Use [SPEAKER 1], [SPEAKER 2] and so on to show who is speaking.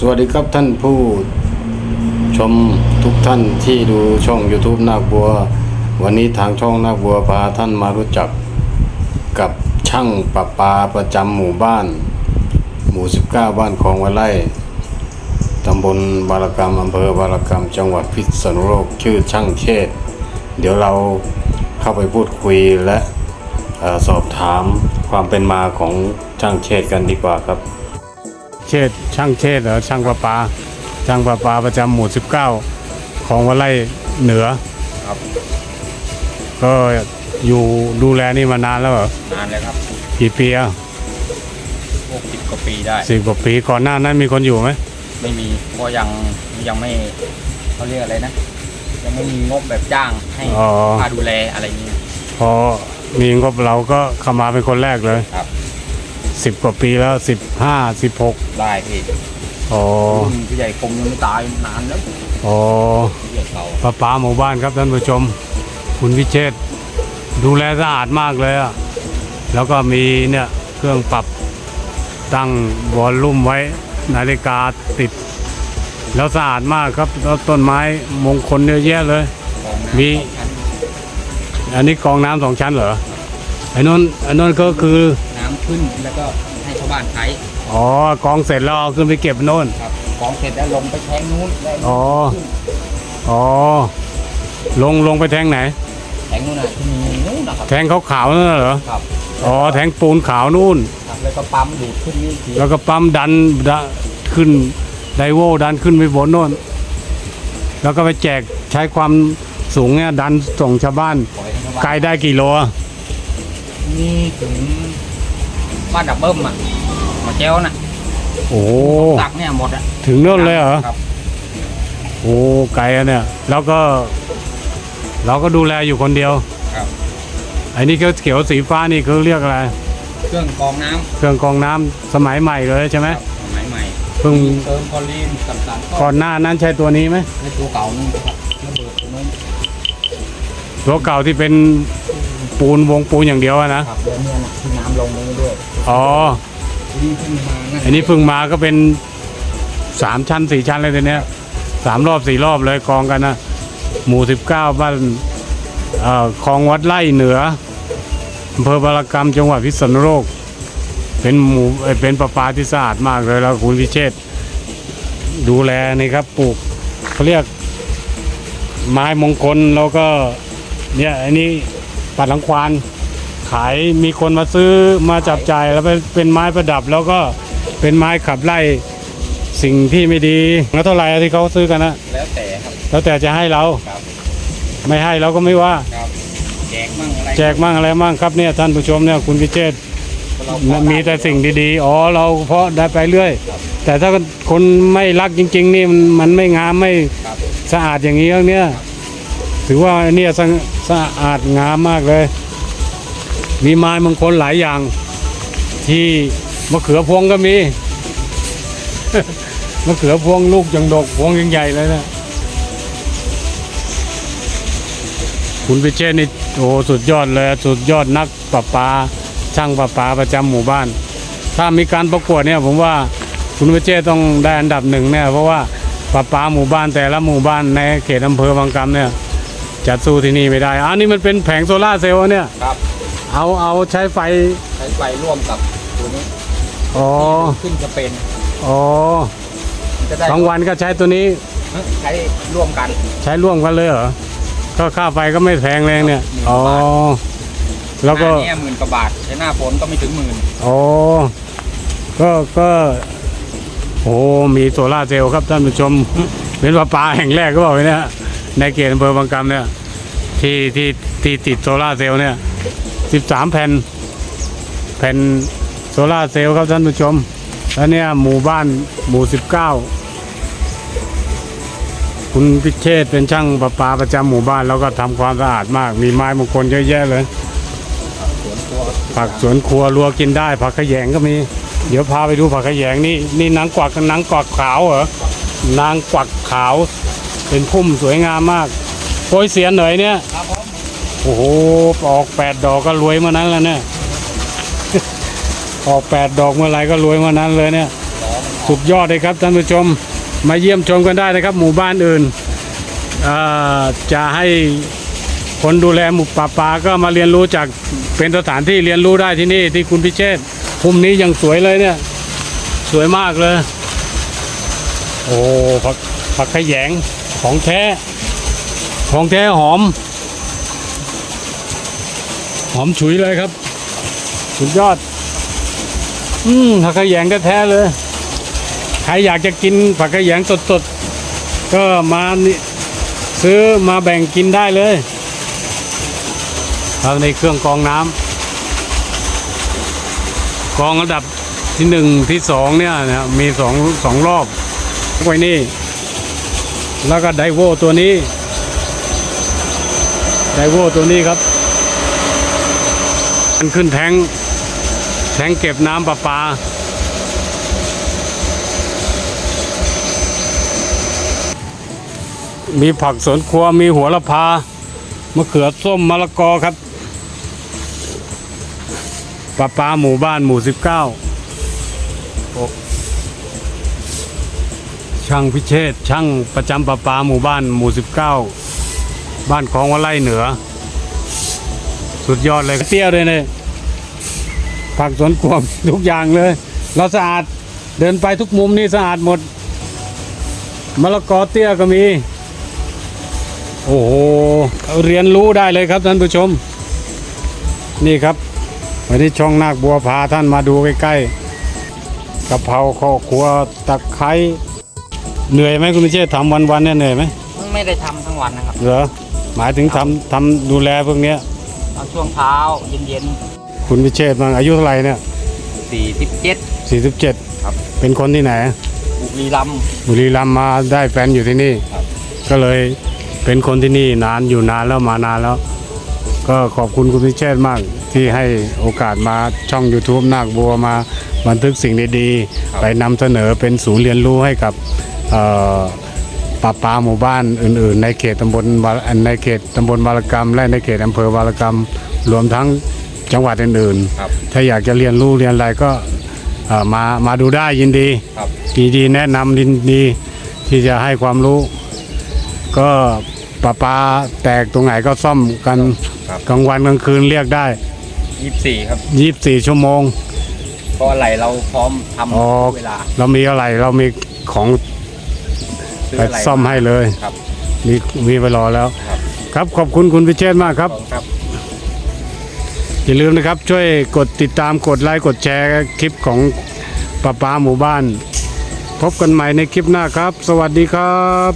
[SPEAKER 1] สวัสดีครับท่านผู้ชมทุกท่านที่ดูช่อง YouTube นาคบัว วันนี้ทางช่องนาคบัวพาท่านมารู้จักกับช่างประปาประจำหมู่บ้าน หมู่ 19 บ้านของวัไล่ตำบลบารกรรมอำเภอบารกรรม จังหวัดพิษณุโลกชื่อช่างเชษเดี๋ยวเราเข้าไปพูดคุยและอสอบถามความเป็นมาของช่างเชษกันดีกว่าครับ เชษฐ์ช่างเชษฐ์เหรอช่างประปา ช่างประปาประจำหมู่ 19 ของวัดไร่เหนือ
[SPEAKER 2] ครับ
[SPEAKER 1] ก็อยู่ดูแลนี่มานานแล้วเหรอนา
[SPEAKER 2] นเลยครับ
[SPEAKER 1] กี่ปีอะ
[SPEAKER 2] พวกสิบกว่าปีได้
[SPEAKER 1] สิบกว่าปีก่อนหน้านั้นมีคนอยู่ไหม
[SPEAKER 2] ไม่มีเพราะยังยังไม่เขาเรียกอะไรนะ ยังไม่มีงบแบบจ้างให้
[SPEAKER 1] อ๋อ
[SPEAKER 2] ค่าดูแลอะไรอย่างนี้
[SPEAKER 1] พอมีงบเราก็เข้ามาเป็นคนแรกเลย
[SPEAKER 2] ครับ
[SPEAKER 1] สิบกว่าปีแล้วสิบห้าสิบหก
[SPEAKER 2] ได้พี่
[SPEAKER 1] อ๋อ
[SPEAKER 2] รุ่นผู้ใหญ่คงยังไม่ตายนานแล้ว
[SPEAKER 1] อ๋อ
[SPEAKER 2] ผู้ใหญ่เก่า
[SPEAKER 1] ประปาหมู่บ้านครับท่านผู้ชม คุณวิเชษฐ์ดูแลสะอาดมากเลยอะแล้วก็มีเนี่ยเครื่องปรับตั้งวอลลุ่มไว้นาฬิกาติด แล้วสะอาดมากครับแล้วต้นไม้มงคลเยอะแยะเลย
[SPEAKER 2] กองน้ำ
[SPEAKER 1] มี
[SPEAKER 2] สองชั้น
[SPEAKER 1] อันนี้กรองน้ำสองชั้นเหรอไอ้นนไอ้นนก็คือ
[SPEAKER 2] น้ำขึ้นแล้วก็ให้ชาวบ้านใช้
[SPEAKER 1] อ๋อกรองเสร็จแล้วเอาขึ้นไปเก็บโน่น
[SPEAKER 2] ครับกองเสร็จแล้วลงไปแทงนู้นได้
[SPEAKER 1] อ๋ออ๋อ ลงลงไปแทงไหน
[SPEAKER 2] แทงนู้นน่ะที่มีนู้นนะครับ
[SPEAKER 1] แทงขาวๆนั่นนะเหรอ
[SPEAKER 2] ครับ
[SPEAKER 1] อ๋อ แทงปูนขาวนู่น
[SPEAKER 2] ครับแล้วก็ปั๊มดูดขึ้นนี่ที
[SPEAKER 1] แล้วก็ปั๊มดันดะขึ้นไดโวดันขึ้นไปบนโน่น แล้วก็ไปแจกใช้ความสูงเนี่ยดันส่งชาวบ้าน
[SPEAKER 2] ปล่อยให้ชาวบ้าน
[SPEAKER 1] ไกลได้กี่โลอะ
[SPEAKER 2] นี่ถึง บ้านดับเบิ้มอะหมาเจ้าน่ะ
[SPEAKER 1] โอ้โห
[SPEAKER 2] ตักเนี่ยหมดอะ
[SPEAKER 1] ถึงโน่นเลยเหรอ
[SPEAKER 2] ครับ
[SPEAKER 1] โอ้ไกลอะเนี่ย แล้วก็ เราก็ดูแลอยู่คนเดียว
[SPEAKER 2] ครับ
[SPEAKER 1] ไอ้นี่เขียวๆสีฟ้านี่เขาเรียกอะไร
[SPEAKER 2] เครื่องกรองน้ำ
[SPEAKER 1] เครื่องกรองน้ำสมัยใหม่เลยใช่ไหม
[SPEAKER 2] ครับสมัยใหม่
[SPEAKER 1] เพิ่ง
[SPEAKER 2] เติมคอลีนกับสาร
[SPEAKER 1] ก่อนหน้านั้นใช้ตัวนี้ไหม
[SPEAKER 2] ในตัวเก่านี่ครับระเบิดตรงนู้น
[SPEAKER 1] ตัวเก่าที่เป็น ปูนวงปูนอย่างเดียวอะนะ
[SPEAKER 2] ครับแล้วเนี่ยนะที่น้ำลงนี้ด้วย
[SPEAKER 1] อ๋อ
[SPEAKER 2] ดีขึ้นมานั่น
[SPEAKER 1] อันนี้เพิ่งมาก็เป็นสามชั้นสี่ชั้นเลยทีเนี้ยสามรอบสี่รอบเลยกองกันนะหมู่สิบเก้าบ้านเอ่อคลองวัดไร่เหนืออำเภอบารกรรมจังหวัดพิษณุโลก เป็นหมู่เอ่อเป็นประปาที่สะอาดมากเลยแล้วคุณพิเชษฐ์ดูแลนี่ครับปลูกเขาเรียกไม้มงคลแล้วก็เนี่ยอันนี้ ปัดหลังควานขายมีคนมาซื้อมาจับจ่ายแล้วเป็นเป็นไม้ประดับแล้วก็เป็นไม้ขับไล่สิ่งที่ไม่ดีแล้วเท่าไหร่อะที่เขาซื้อกันนะ
[SPEAKER 2] แล้วแต่ครับ
[SPEAKER 1] แล้วแต่จะให้เรา
[SPEAKER 2] ครับ
[SPEAKER 1] ไม่ให้เราก็ไม่ว่า
[SPEAKER 2] ครับแจกมั่งอะไร
[SPEAKER 1] แจกมั่งอะไรมั่งครับเนี่ยท่านผู้ชมเนี่ยคุณพิเชษฐ์
[SPEAKER 2] เราพอ
[SPEAKER 1] มีแต่สิ่งดีๆ อ๋อเราเพาะได้ไปเรื่อย
[SPEAKER 2] ครับ
[SPEAKER 1] แต่ถ้าคนไม่รักจริง ๆ นี่มันมันไม่งามไม่
[SPEAKER 2] ครับ
[SPEAKER 1] สะอาดอย่างนี้เนี่ยถือว่าเนี่ย สะอาดงามมากเลย มีไม้มงคลหลายอย่าง ที่มะเขือพวงก็มี มะเขือพวงลูกยังดกพวงยังใหญ่เลยนะคุณพิเชษฐ์นี่โอ้สุดยอดเลยสุดยอดนักประปา ช่างประปาประจำหมู่บ้าน ถ้ามีการประกวดเนี่ยผมว่าคุณพิเชษฐ์ต้องได้อันดับหนึ่งแน่เพราะว่าประปาหมู่บ้านแต่ละหมู่บ้านในเขตอำเภอบางกำเนี่ย จะสู้ที่นี่ไม่ได้อันนี้มันเป็นแผงโซล่าร์เซลล์เนี่ย
[SPEAKER 2] ครับ
[SPEAKER 1] เอาเอาใช้ไฟ
[SPEAKER 2] ใช้ไฟร่วมกับตัวนี้
[SPEAKER 1] อ๋อ
[SPEAKER 2] ขึ้นจะเป็น
[SPEAKER 1] อ๋อ
[SPEAKER 2] จะได้
[SPEAKER 1] กลางวันก็ใช้ตัวนี้
[SPEAKER 2] ใช้ร่วมกัน
[SPEAKER 1] ใช้ร่วมกันเลยเหรอ ก็ค่าไฟก็ไม่แพงแรงเนี่ย อ๋อ แล้วก็
[SPEAKER 2] หน้าเนี่ยหมื่นกว่าบาทใช้หน้าฝนก็ไม่ถึงหมื่น
[SPEAKER 1] อ๋อ ก็ก็โอ้มีโซล่าร์เซลล์ครับท่านผู้ชม เป็นปลาปลาแห่งแรกก็บอกไว้เนี่ย ในเขตอำเภอบางกำเนี่ยที่ที่ที่ติดโซล่าเซลล์เนี่ยสิบสามแผ่นแผ่นโซล่าเซลล์ครับท่านผู้ชม แล้วเนี่ยหมู่บ้านหมู่สิบเก้าคุณพิเชษเป็นช่างประปาประจำหมู่บ้าน แล้วก็ทำความสะอาดมาก มีไม้มงคลเยอะแยะเลยผักสวนครัวรัวกินได้ผักขยงก็มี เดี๋ยวพาไปดูผักขยงนี่นี่นางกวักนางกวักขาวเหรอนางกวักขาว เป็นพุ่มสวยงามมากโปรยเสียนหน่อยเนี่ย
[SPEAKER 2] ครับผม
[SPEAKER 1] โอ้โหออกแปดดอกก็รวยเมื่อนั้นแล้วเนี่ยออกแปดดอกเมื่อไรก็รวยเมื่อนั้นเลยเนี่ยสุดยอดเลยครับท่านผู้ชมมาเยี่ยมชมกันได้นะครับ หมู่บ้านอื่นจะให้คนดูแลหมู่ป่าปาก็มาเรียนรู้จากเป็นสถานที่เรียนรู้ได้ที่นี่ที่คุณพิเชษภูมินี้ยังสวยเลยเนี่ย สวยมากเลย โอ้ผักผักขยง ของแท้ ของแท้หอม หอมฉุยเลยครับ สุดยอด อืมผักขยงแท้ๆเลย ใครอยากจะกินผักขยงสดๆ ก็มานี่ซื้อมาแบ่งกินได้เลยครับในเครื่องกรองน้ำกรองระดับที่หนึ่งที่สองเนี่ยนะมีสองสองรอบไว้นี่ แล้วก็ไดโวตัวนี้ ไดโวตัวนี้ครับ มันขึ้นแทงแทงเก็บน้ำประปา มีผักสวนครัว มีหัวละพา มะเขือส้มมะละกอครับปลาปาหมู่บ้านหมู่สิบเก้า ช่างพิเชษช่างประจำปลาปาหมู่บ้านหมู่สิบเก้าบ้านของวัดไร่เหนือ สุดยอดเลยเตี้ยเลยเนี่ยผักสวนครัวทุกอย่างเลย เราสะอาดเดินไปทุกมุมนี่สะอาดหมดมะละกอเตี้ยก็มี โอ้โหเรียนรู้ได้เลยครับท่านผู้ชม นี่ครับ วันนี้ช่องนาคบัวพาท่านมาดูใกล้ๆกะเพราข้าวครัวตะไคร้ เหนื่อยไหมคุณพิเชษทำวันๆเนี่ยเหนื่อยไหม
[SPEAKER 2] ไม่ได้ทำทั้งวันนะครับ
[SPEAKER 1] เหรอหมายถึงทำทำดูแลพวกเนี้ย
[SPEAKER 2] เอาช่วงเช้าเย็น
[SPEAKER 1] คุณพิเชษมาอายุเท่าไหร่เนี่ย
[SPEAKER 2] ๆสี่สิบเจ็ด
[SPEAKER 1] 47
[SPEAKER 2] ครับ
[SPEAKER 1] เป็นคนที่ไหน
[SPEAKER 2] บุรีรัมย์
[SPEAKER 1] บุรีรัมย์มาได้แฟนอยู่ที่นี่
[SPEAKER 2] ครับ
[SPEAKER 1] ก็เลยเป็นคนที่นี่นานอยู่นานแล้วมานานแล้ว ก็ขอบคุณคุณพิเชษมาก ที่ให้โอกาสมาช่อง YouTube นาคบัวมาบันทึกสิ่งดีๆ ไปนำเสนอเป็นศูนย์เรียนรู้ให้กับเอ่อป่าปาหมู่บ้านอื่น ๆ ในเขตตำบลบาในเขตตำบลบารกรรม และในเขตอำเภอบารกรรม รวมทั้งจังหวัดอื่น
[SPEAKER 2] ครับ
[SPEAKER 1] ๆถ้าอยากจะเรียนรู้เรียนอะไรก็เอ่อมามาดูได้ยินดี
[SPEAKER 2] ครับ
[SPEAKER 1] ยินดีแนะนำยินดีที่จะให้ความรู้ ก็ปลาปลาแตกตรงไหนก็ซ่อมกัน
[SPEAKER 2] ครับ
[SPEAKER 1] กลางวันกลางคืนเรียกได้
[SPEAKER 2] ยี่สิบสี่ครับ
[SPEAKER 1] 24ชั่วโมง
[SPEAKER 2] เพราะอะไรเราพร้อมทำ
[SPEAKER 1] อ๋อ
[SPEAKER 2] ทุกเวลา
[SPEAKER 1] เรามีอะไรเรามีของ
[SPEAKER 2] ซื้อ
[SPEAKER 1] ไป
[SPEAKER 2] อะไร
[SPEAKER 1] ซ่อมให้เลย
[SPEAKER 2] ครับ
[SPEAKER 1] มีมีไปรอแล้ว
[SPEAKER 2] ครับ
[SPEAKER 1] ครับ ขอบคุณคุณพิเชษมากครับ
[SPEAKER 2] ขอณครับ
[SPEAKER 1] อย่าลืมนะครับช่วยกดติดตามกดไลค์กดแชร์คลิปของป้าป้าหมู่บ้าน พบกันใหม่ในคลิปหน้าครับ สวัสดีครับ